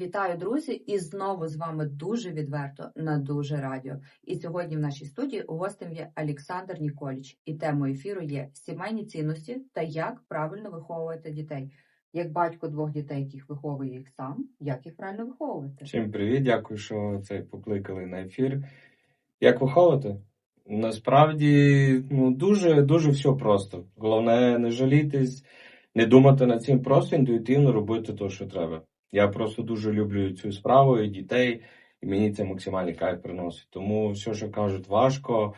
Вітаю, друзі! І знову з вами дуже відверто на дуже радіо. І сьогодні в нашій студії гостем є Олександр Ніколіч. І темою ефіру є сімейні цінності та як правильно виховувати дітей. Як батько двох дітей, яких виховує їх сам, як їх правильно виховувати? Всім привіт, дякую, що це покликали на ефір. Як виховувати? Насправді, ну, дуже, дуже все просто. Головне не жалітись, не думати над цим, просто інтуїтивно робити те, що треба. Я просто дуже люблю цю справу і дітей, і мені це максимальний кайф приносить. Тому все, що кажуть, важко,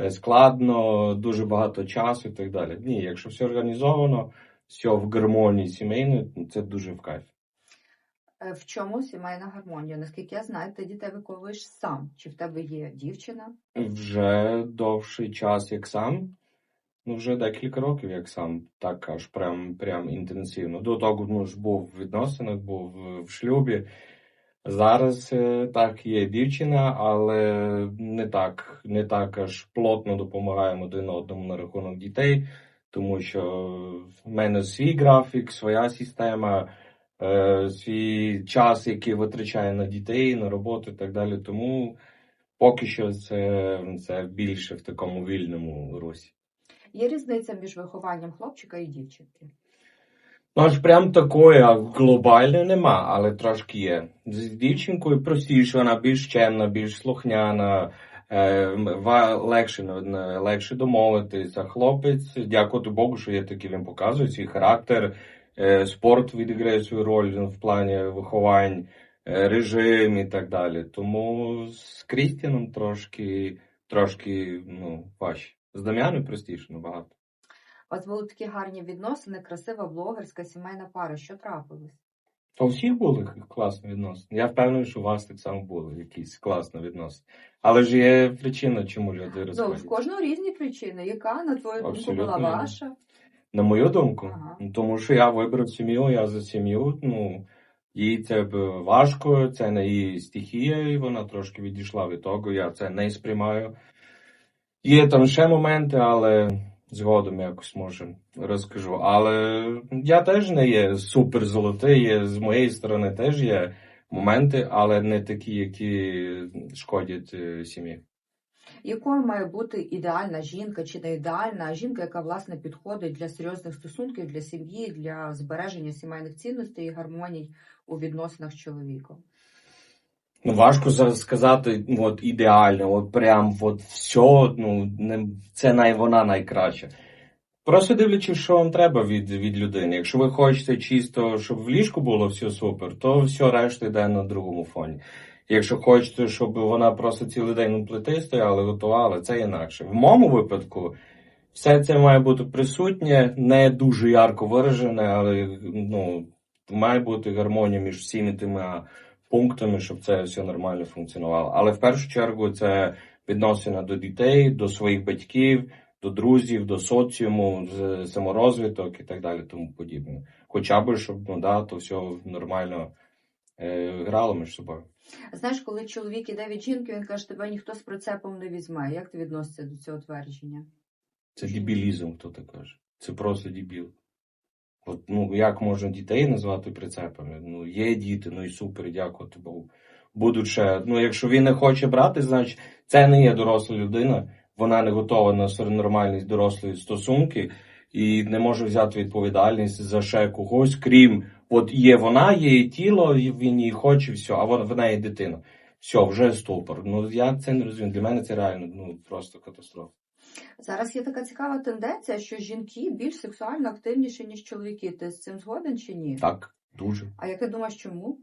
е, складно, дуже багато часу і так далі. Ні, якщо все організовано, все в гармонії сімейної, це дуже в кайф. Е, В чому сімейна гармонія? Наскільки я знаю, ти дітей виховуєш сам. Чи в тебе є дівчина? Вже довший час як сам. Ну, вже декілька років як сам, так аж прям, прям інтенсивно. До того ну, ж був в відносинах, був в- шлюбі. Зараз е, так є дівчина, але не так, не так аж плотно допомагаємо один одному на рахунок дітей, тому що в мене свій графік, своя система, е, свій час, який витрачає на дітей, на роботу і так далі. Тому поки що це, це більше в такому вільному русі. Є різниця між вихованням хлопчика і дівчинки? Ну, аж прям такої а глобальної нема, але трошки є. З дівчинкою простіше, вона більш чемна, більш слухняна, е, легше, е, легше домовитися. Хлопець, дякувати Богу, що є такий, він показує свій характер. Е, спорт відіграє свою роль в плані виховань, е, режим і так далі. Тому з Крістіном трошки, трошки ну, важче. З Дам'яною простіше набагато. У вас були такі гарні відносини, красива блогерська сімейна пара. Що трапилось? Та у всіх були класні відносини. Я впевнений, що у вас так само були якісь класні відносини. Але ж є причина, чому люди Ну, в розходяться. кожного різні причини. Яка, на твою думку, Абсолютно була ваша? На мою думку, Ага. ну, тому що я вибрав сім'ю, я за сім'ю. Ну їй це б важко, це не її стихія, і вона трошки відійшла від того. Я це не сприймаю. Є там ще моменти, але згодом якось може розкажу. Але я теж не є супер золотий. З моєї сторони теж є моменти, але не такі, які шкодять е, сім'ї. Якою має бути ідеальна жінка чи не ідеальна, жінка, яка власне підходить для серйозних стосунків, для сім'ї, для збереження сімейних цінностей і гармоній у відносинах з чоловіком? Ну, важко зараз сказати, ну, от ідеально, от прям от все, ну, не, це най, вона найкраща. Просто дивлячись, що вам треба від, від людини. Якщо ви хочете чисто, щоб в ліжку було все супер, то все решта йде на другому фоні. Якщо хочете, щоб вона просто цілий день у плити стояла, готувала, це інакше. В моєму випадку все це має бути присутнє, не дуже ярко виражене, але ну, має бути гармонія між всіми тими пунктами, щоб це все нормально функціонувало. Але в першу чергу це відносина до дітей, до своїх батьків, до друзів, до соціуму, саморозвиток і так далі, тому подібне. Хоча б, щоб ну, да, то все нормально е, грало між собою. Знаєш, коли чоловік іде від жінки, він каже, тебе ніхто з прицепом не візьме. Як ти відносишся до цього твердження? Це дебілізм, хто так каже. Це просто дебіл. От, ну, як можна дітей назвати прицепами? Ну, є діти, ну і супер, дякувати Богу. Будуть ще. Ну, якщо він не хоче брати, значить це не є доросла людина, вона не готова на сер- нормальні дорослі стосунки і не може взяти відповідальність за ще когось, крім от є вона, є її тіло, він її хоче, все, а вона, вона є дитина. Все, вже стопор. Ну я це не розумію. Для мене це реально ну, просто катастрофа. Зараз є така цікава тенденція, що жінки більш сексуально активніші, ніж чоловіки. Ти з цим згоден чи ні? Так, дуже. А як ти думаєш, чому?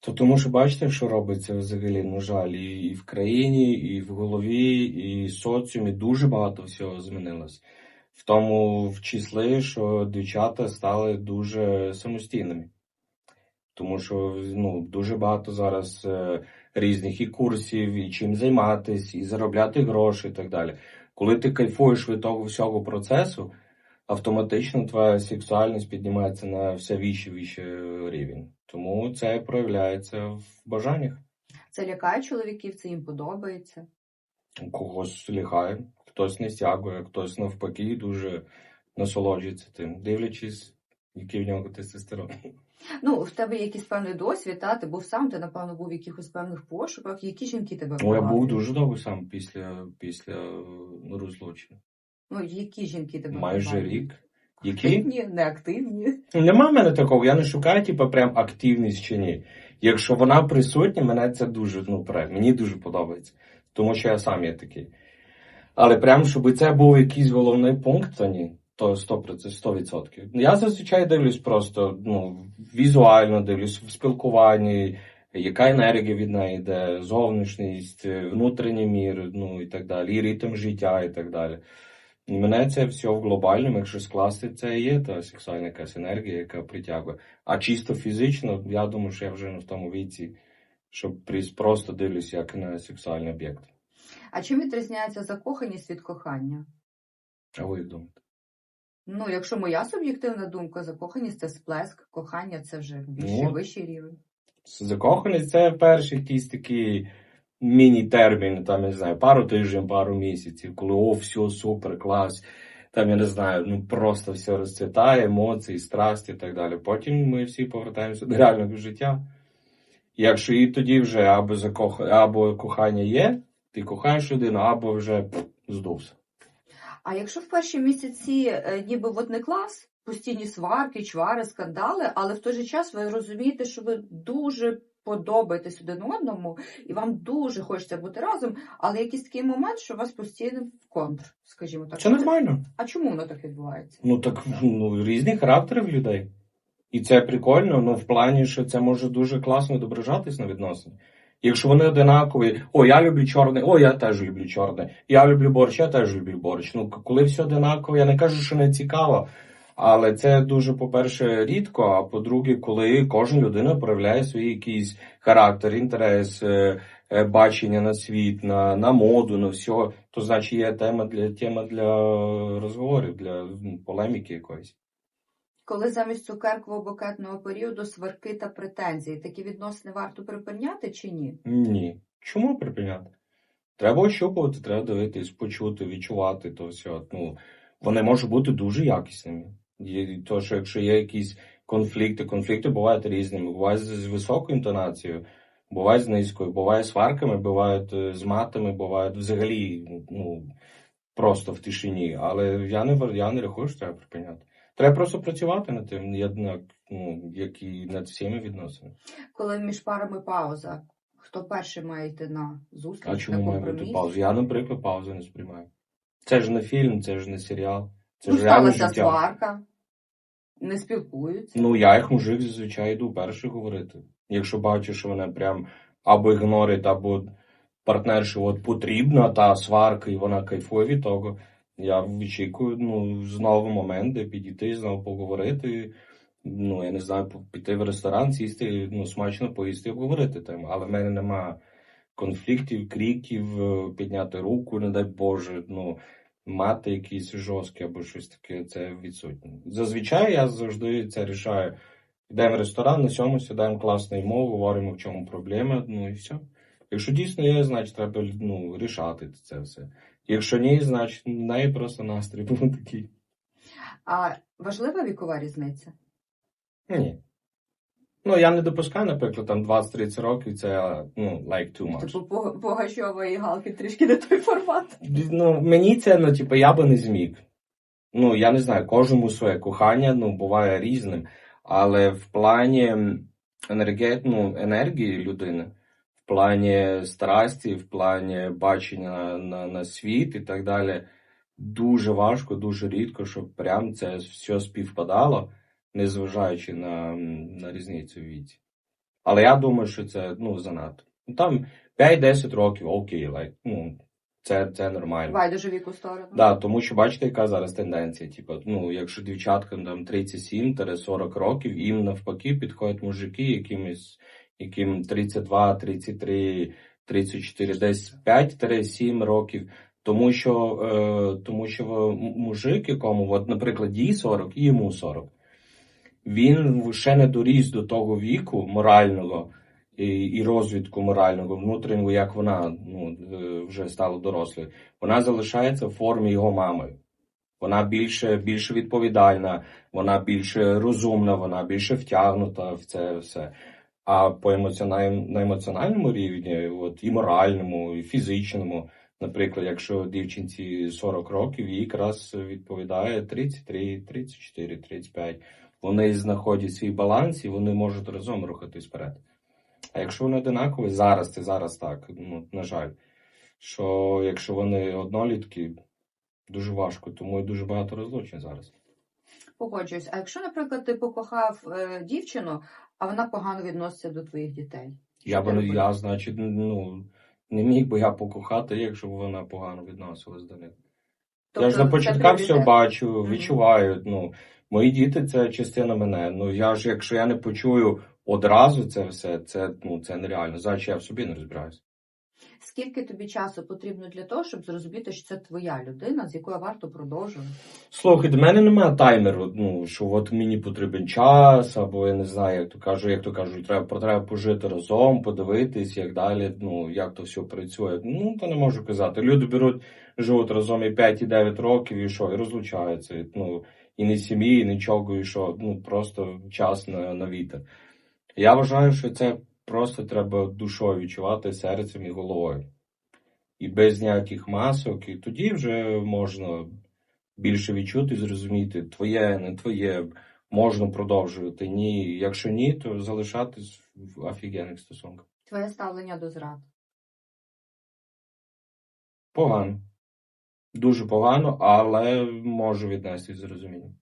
То тому що бачите, що робиться взагалі, на жаль, і, і в країні, і в голові, і в соціумі дуже багато всього змінилось. В тому в числі, що дівчата стали дуже самостійними. Тому що ну, дуже багато зараз е, різних і курсів, і чим займатись, і заробляти гроші, і так далі. Коли ти кайфуєш від того всього процесу, автоматично твоя сексуальність піднімається на все вищий вищий рівень. Тому це проявляється в бажаннях. Це лякає чоловіків, це їм подобається. Когось лягає, хтось не стягує, хтось навпаки дуже насолоджується тим, дивлячись, який в нього тестостерон. Ну, в тебе якийсь певний досвід, та ти був сам, ти напевно був в якихось певних пошуках. Які жінки тебе Ну, я був дуже довго сам після, після е, розлучення. Ну, які жінки тебе Майже приваблюють? рік. Які? Активні, неактивні. Нема в мене такого, я не шукаю, типу, прям активність чи ні. Якщо вона присутня, мене це дуже, ну, пре, мені дуже подобається. Тому що я сам є такий. Але прям, щоб це був якийсь головний пункт, то ні. То 100%, 100%. Я зазвичай дивлюсь просто, ну, візуально дивлюсь в спілкуванні, яка енергія від неї йде, зовнішність, внутрішній мір, ну і так далі, і ритм життя, і так далі. І Мене це все в глобальному, якщо скласти, це і є та сексуальна якась енергія, яка притягує. А чисто фізично, я думаю, що я вже в тому віці, що просто дивлюсь як на сексуальний об'єкт. А чим відрізняється закоханість від кохання? А ви думаєте? Ну, якщо моя суб'єктивна думка, закоханість це сплеск, кохання це вже більший, Ну. вищий рівень. Закоханість це перший якийсь такий міні-термін, там, я не знаю, пару тижнів, пару місяців, коли о, все, супер, клас. Там, я не знаю, ну просто все розцвітає, емоції, страсті і так далі. Потім ми всі повертаємося до реального життя. Якщо і тоді вже або закох... або кохання є, ти кохаєш людину, або вже здувся. А якщо в перші місяці е, ніби от не клас, постійні сварки, чвари, скандали, але в той же час ви розумієте, що ви дуже подобаєтесь один одному, і вам дуже хочеться бути разом, але якийсь такий момент, що у вас постійно в контр, скажімо так. Це нормально. А чому воно так відбувається? Ну так ну, різні характери в людей. І це прикольно, ну в плані, що це може дуже класно відображатись на відносини. Якщо вони одинакові, о, я люблю чорне, о, я теж люблю чорне, я люблю борщ, я теж люблю борщ. Ну, коли все одинаково, я не кажу, що не цікаво, але це дуже, по-перше, рідко, а по-друге, коли кожна людина проявляє свій якийсь характер, інтерес, е, е, бачення на світ, на, на моду, на все, то значить є тема для, тема для розговорів, для полеміки якоїсь. Коли замість цукерково-букетного періоду сварки та претензії, такі відносини варто припиняти чи ні? Ні. Чому припиняти? Треба ощупувати, треба дивитись, почути, відчувати то все. Ну, вони можуть бути дуже якісними. То, що якщо є якісь конфлікти, конфлікти бувають різними. Бувають з високою інтонацією, бувають з низькою, буває сварками, бувають е, з матами, бувають взагалі ну, просто в тишині. Але я не, я не рахую, що треба припиняти. Треба просто працювати над тим, як, ну, як і над всіми відносинами. Коли між парами пауза, хто перший має йти на зустріч, А чому має бути пауза? Я, наприклад, паузи не сприймаю. Це ж не фільм, це ж не серіал. Це Ну, ж сталася життя. сварка, не спілкуються. Ну, я як мужик зазвичай йду перший говорити. Якщо бачу, що вона прям або ігнорить, або партнерші от потрібна та сварка, і вона кайфує від того. Я вичікую ну, знову момент, де підійти, знову поговорити. Ну, я не знаю, піти в ресторан, сісти, ну, смачно поїсти, обговорити тему. Але в мене нема конфліктів, криків, е, підняти руку, не дай Боже, ну, мати якісь жорсткі або щось таке, це відсутнє. Зазвичай я завжди це рішаю. Йдемо в ресторан, на сьому сідаємо класну мову, говоримо, в чому проблема, ну і все. Якщо дійсно є, значить треба ну, рішати це все. Якщо ні, значить в неї просто настрій був такий. А важлива вікова різниця? Ні. Ну, я не допускаю, наприклад, там 20-30 років, це ну, like too much. Типу Пог- Погачова і Галки трішки не той формат. Ну, мені це, ну, типу, я би не зміг. Ну, я не знаю, кожному своє кохання, ну, буває різним. Але в плані енерге... ну, енергії людини, плані страсті, в плані бачення на, на, на світ і так далі, дуже важко, дуже рідко, щоб прям це все співпадало, незважаючи на, на різницю в віці. Але я думаю, що це ну, занадто. Ну, Там 5-10 років, окей, like, ну, це, це нормально. Байдуже віку сторону. Да, тому що бачите, яка зараз тенденція. Типу, ну, якщо дівчаткам там 37-40 років, їм навпаки підходять мужики, якимось, яким 32, 33, 34, десь 5-7 років. Тому що, е, тому що мужик, якому, от, наприклад, їй 40 і йому 40, він ще не доріс до того віку морального і, і розвитку морального, внутрішнього, як вона ну, е, вже стала дорослою вона залишається в формі його мами. Вона більше, більше відповідальна, вона більше розумна, вона більше втягнута в це все. А по емоціональному, на емоціональному рівні, от, і моральному, і фізичному, наприклад, якщо дівчинці 40 років, їй якраз відповідає 33, 34, 35. Вони знаходять свій баланс і вони можуть разом рухатись вперед. А якщо вони одинакові, зараз це зараз так, ну, на жаль, що якщо вони однолітки, дуже важко, тому і дуже багато розлучень зараз. Погоджуюсь. А якщо, наприклад, ти покохав е, дівчину, а вона погано відноситься до твоїх дітей? Я, б, я, значить, ну, не міг би я покохати, якщо б вона погано відносилась до них. я ж на Тобто початках все пріоритет. бачу, Мгм. відчуваю. Ну, мої діти це частина мене. Ну я ж, якщо я не почую одразу це все, це, ну, це нереально. Значить, я в собі не розбираюся. Скільки тобі часу потрібно для того, щоб зрозуміти, що це твоя людина, з якою варто продовжувати? Слухай, до мене немає таймеру, ну, що от мені потрібен час, або я не знаю, як то кажу, як то кажуть, треба, треба пожити разом, подивитись, як далі, ну, як то все працює. Ну, то не можу казати. Люди беруть, живуть разом і 5, і 9 років, і що, і розлучаються. І, Ну, і не сім'ї, і нічого, і що, ну, просто час на, на вітер. Я вважаю, що це просто треба душою відчувати серцем і головою. І без ніяких масок, і тоді вже можна більше відчути, зрозуміти, твоє, не твоє, можна продовжувати. Ні, якщо ні, то залишатись в офігенних стосунках. Твоє ставлення до зрад. Погано. Дуже погано, але можу віднестись з розумінням.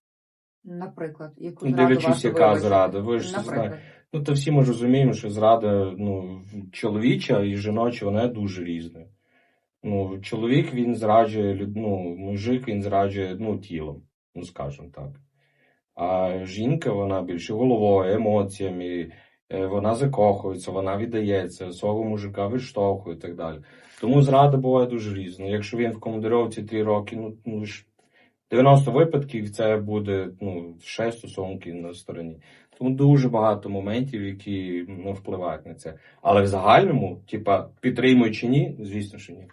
Наприклад, яку Ну, зраду дивлячись, яка вибачити? зрада. Ви ж Наприклад. знаєте. Ну, то всі ми ж розуміємо, що зрада ну, чоловіча і жіноча, вона дуже різна. Ну, чоловік він зраджує, ну, мужик він зраджує ну, тілом, ну скажімо так. А жінка, вона більше головою, емоціями, е, вона закохується, вона віддається, свого мужика відштовхує і так далі. Тому зрада буває дуже різна. Якщо він в командировці три роки, ну, ну 90 випадків це буде ну, ще стосунки на стороні. Тому дуже багато моментів, які ну, впливають на це. Але в загальному, типа, підтримуючи ні, звісно, що ні.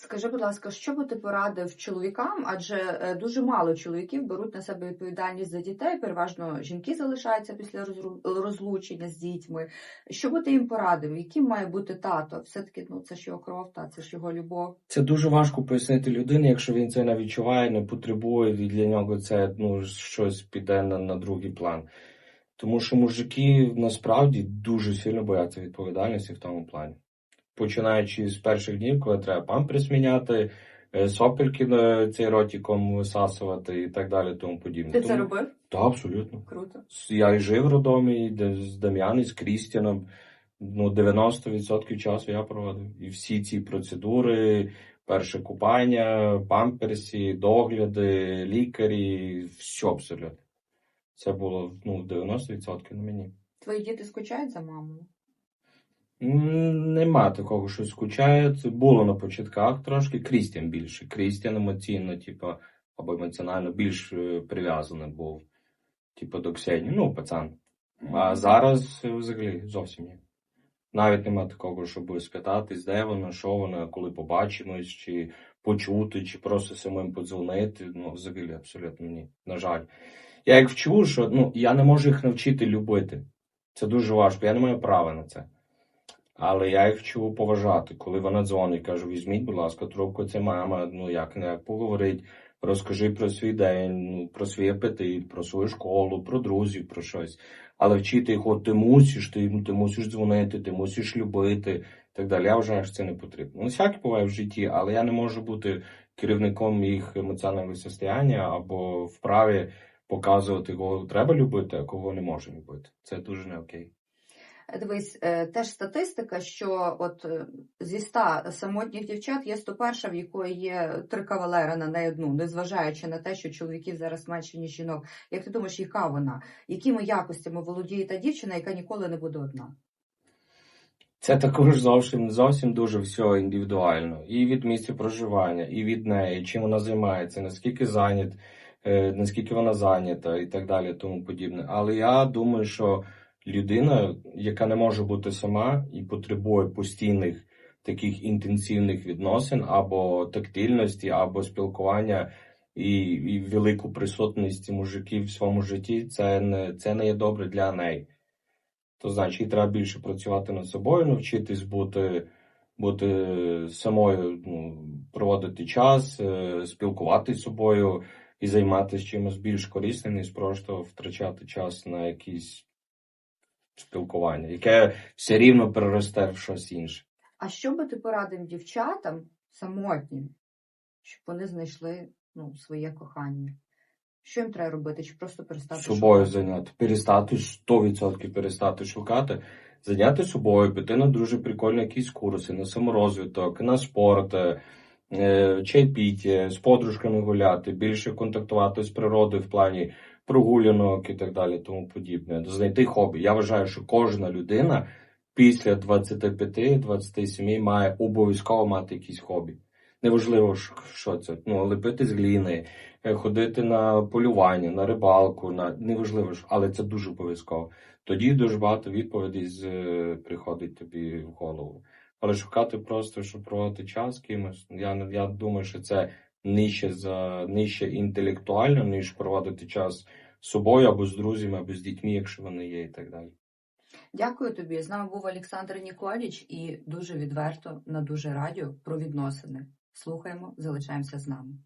Скажи, будь ласка, що би ти порадив чоловікам? Адже е, дуже мало чоловіків беруть на себе відповідальність за дітей. Переважно жінки залишаються після розлучення з дітьми. Що би ти їм порадив? Яким має бути тато? Все таки, ну це ж його кров, та це ж його любов. Це дуже важко пояснити людині, якщо він це не відчуває, не потребує, і для нього це ну, щось піде на, на другий план. Тому що мужики насправді дуже сильно бояться відповідальності в тому плані. Починаючи з перших днів, коли треба памперс міняти, е, сопельки цей ротиком висасувати і так далі, тому подібне. Ти це робив? Так, абсолютно. Круто. Я і жив в роддомі, де з Дам'ян, і з Крістіаном. Ну, 90% часу я проводив. І всі ці процедури, перше купання, памперсі, догляди, лікарі, все абсолютно. Це було ну, 90% на мені. Твої діти скучають за мамою? Нема такого, що скучає. Це було на початках трошки. Крістіан більше. Крістіан емоційно, типу, або емоціонально більш е, прив'язаний був, типу, до Ксені. Ну, пацан. А зараз е, взагалі зовсім ні. Навіть нема такого, щоб спитатись, де вона, що вона, коли побачимось, чи почути, чи просто самим подзвонити. Ну, взагалі, абсолютно ні. На жаль. Я як вчу, що ну, я не можу їх навчити любити. Це дуже важко, я не маю права на це. Але я їх вчу поважати. Коли вона дзвонить, кажу, візьміть, будь ласка, трубку, це мама, ну як не як поговорить, розкажи про свій день, ну, про свій апетит, про свою школу, про друзів, про щось. Але вчити їх, от ти мусиш, ти, ти мусиш дзвонити, ти мусиш любити і так далі. Я вважаю, що це не потрібно. Ну, всяке буває в житті, але я не можу бути керівником їх емоціонального состояння або вправі показувати, кого треба любити, а кого не може любити. Це дуже не окей. Дивись, е, теж статистика, що от е, зі 100 самотніх дівчат є 101, в якої є три кавалери на неї одну, незважаючи на те, що чоловіків зараз менше, ніж жінок. Як ти думаєш, яка вона? Якими якостями володіє та дівчина, яка ніколи не буде одна? Це також зовсім зовсім дуже все індивідуально. І від місця проживання, і від неї, чим вона займається, наскільки зайнят, е, наскільки вона зайнята і так далі, тому подібне. Але я думаю, що людина, яка не може бути сама і потребує постійних таких інтенсивних відносин або тактильності, або спілкування і, і велику присутність мужиків в своєму житті, це не, це не є добре для неї. То значить, їй треба більше працювати над собою, навчитись бути, бути самою, ну, проводити час, е, спілкуватися з собою і займатися чимось більш корисним, ніж просто втрачати час на якісь спілкування, яке все рівно переросте в щось інше. А що би ти порадив дівчатам самотнім, щоб вони знайшли ну, своє кохання? Що їм треба робити? Чи просто перестати собою шукати? зайняти, перестати 100% перестати шукати, зайняти собою, піти на дуже прикольні якісь курси, на саморозвиток, на спорт, е, чайпіття, з подружками гуляти, більше контактувати з природою в плані прогулянок і так далі, тому подібне. Знайти хобі. Я вважаю, що кожна людина після 25-27 має обов'язково мати якісь хобі. Неважливо, що- це. Ну, лепити з гліни, е, ходити на полювання, на рибалку, на неважливо, але це дуже обов'язково. Тоді дуже багато відповідей з, е, приходить тобі в голову. Але шукати просто, щоб проводити час кимось, я, я думаю, що це нижче за нижче інтелектуально, ніж проводити час з собою або з друзями, або з дітьми, якщо вони є, і так далі. Дякую тобі. З нами був Олександр Ніколіч і дуже відверто на дуже радіо про відносини. Слухаємо, залишаємося з нами.